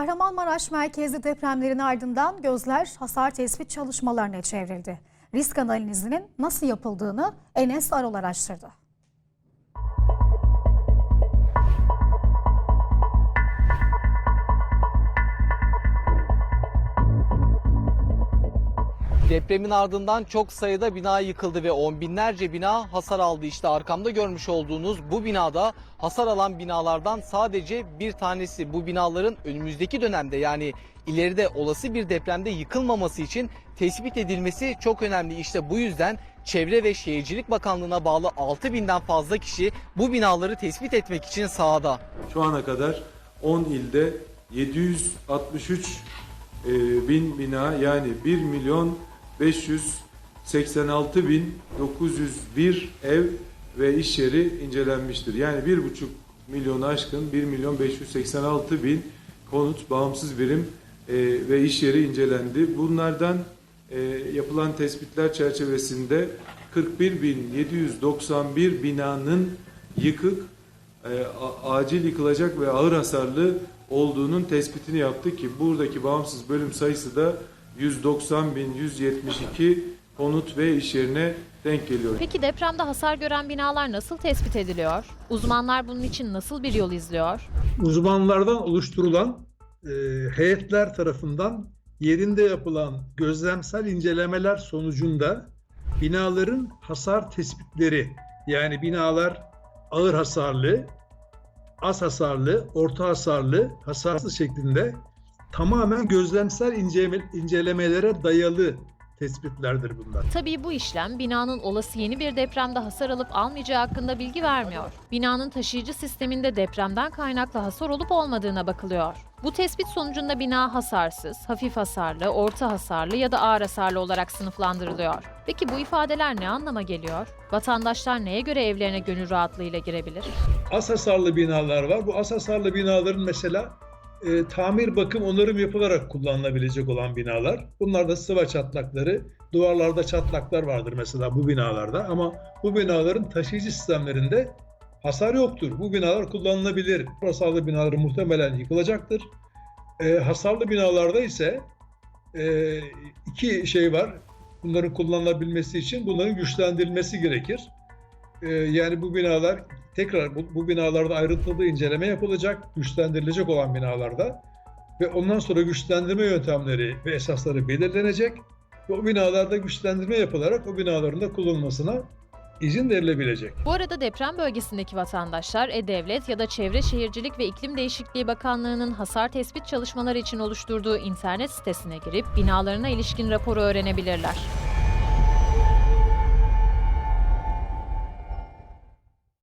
Kahramanmaraş merkezli depremlerin ardından gözler hasar tespit çalışmalarına çevrildi. Risk analizinin nasıl yapıldığını Enes Arol araştırdı. Depremin ardından çok sayıda bina yıkıldı ve on binlerce bina hasar aldı. İşte arkamda görmüş olduğunuz bu binada hasar alan binalardan sadece bir tanesi. Bu binaların önümüzdeki dönemde yani ileride olası bir depremde yıkılmaması için tespit edilmesi çok önemli. İşte bu yüzden Çevre ve Şehircilik Bakanlığı'na bağlı 6 binden fazla kişi bu binaları tespit etmek için sahada. Şu ana kadar 10 ilde 763 e, bin bina yani 1 milyon 586 bin 901 ev ve iş yeri incelenmiştir. Yani 1,5 milyonu aşkın 1 milyon 586 bin konut bağımsız birim e, ve iş yeri incelendi. Bunlardan e, yapılan tespitler çerçevesinde 41.791 binanın yıkık e, acil yıkılacak ve ağır hasarlı olduğunun tespitini yaptık ki buradaki bağımsız bölüm sayısı da 190.172 konut ve iş yerine denk geliyor. Peki depremde hasar gören binalar nasıl tespit ediliyor? Uzmanlar bunun için nasıl bir yol izliyor? uzmanlardan oluşturulan e, heyetler tarafından yerinde yapılan gözlemsel incelemeler sonucunda binaların hasar tespitleri yani binalar ağır hasarlı, az hasarlı, orta hasarlı, hasarsız şeklinde tamamen gözlemsel inceleme- incelemelere dayalı tespitlerdir bunlar. Tabii bu işlem binanın olası yeni bir depremde hasar alıp almayacağı hakkında bilgi vermiyor. Binanın taşıyıcı sisteminde depremden kaynaklı hasar olup olmadığına bakılıyor. Bu tespit sonucunda bina hasarsız, hafif hasarlı, orta hasarlı ya da ağır hasarlı olarak sınıflandırılıyor. Peki bu ifadeler ne anlama geliyor? Vatandaşlar neye göre evlerine gönül rahatlığıyla girebilir? az hasarlı binalar var. Bu az hasarlı binaların mesela e, tamir, bakım, onarım yapılarak kullanılabilecek olan binalar. Bunlarda sıva çatlakları, duvarlarda çatlaklar vardır mesela bu binalarda ama bu binaların taşıyıcı sistemlerinde hasar yoktur. Bu binalar kullanılabilir. Hasarlı binaları muhtemelen yıkılacaktır. E, hasarlı binalarda ise e, iki şey var. Bunların kullanılabilmesi için bunların güçlendirilmesi gerekir. E, yani bu binalar tekrar bu, bu binalarda ayrıntılı inceleme yapılacak, güçlendirilecek olan binalarda ve ondan sonra güçlendirme yöntemleri ve esasları belirlenecek ve o binalarda güçlendirme yapılarak o binaların da kullanılmasına izin verilebilecek. Bu arada deprem bölgesindeki vatandaşlar E-Devlet ya da Çevre Şehircilik ve İklim Değişikliği Bakanlığı'nın hasar tespit çalışmaları için oluşturduğu internet sitesine girip binalarına ilişkin raporu öğrenebilirler.